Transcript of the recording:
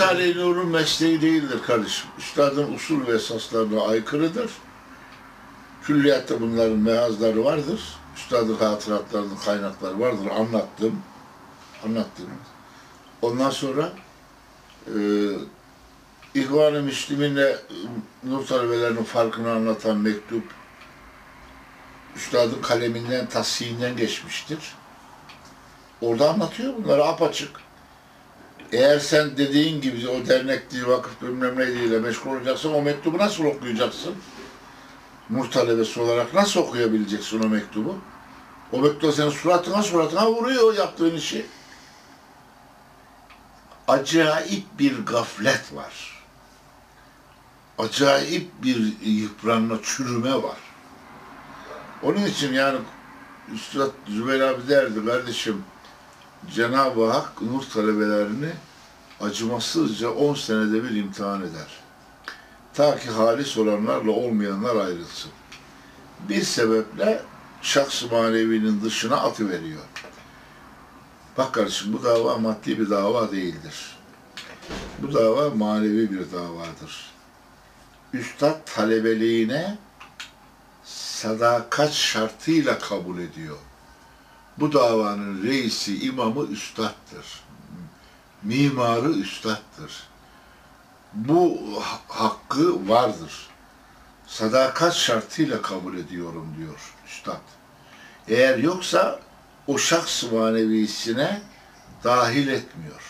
Risale-i Nur'un mesleği değildir kardeşim. Üstadın usul ve esaslarına aykırıdır. Külliyatta bunların mehazları vardır. Üstadın hatıratlarının kaynakları vardır. Anlattım. Anlattım. Ondan sonra e, İhvan-ı Müslümin'le e, Nur talebelerinin farkını anlatan mektup Üstadın kaleminden, tahsilinden geçmiştir. Orada anlatıyor bunları apaçık. Eğer sen dediğin gibi o dernekli, vakıf bilmem neydiyle meşgul olacaksın, o mektubu nasıl okuyacaksın? Nur talebesi olarak nasıl okuyabileceksin o mektubu? O mektubu senin suratına suratına vuruyor yaptığın işi. Acayip bir gaflet var. Acayip bir yıpranma, çürüme var. Onun için yani Üstad Zübeyir abi derdi kardeşim Cenab-ı Hak nur talebelerini acımasızca 10 senede bir imtihan eder. Ta ki halis olanlarla olmayanlar ayrılsın. Bir sebeple şahs manevinin dışına atıveriyor. Bak kardeşim bu dava maddi bir dava değildir. Bu dava manevi bir davadır. Üstad talebeliğine sadakat şartıyla kabul ediyor. Bu davanın reisi, imamı üstattır. Mimarı üstattır. Bu ha- hakkı vardır. Sadakat şartıyla kabul ediyorum diyor üstad. Eğer yoksa o şahs manevisine dahil etmiyor.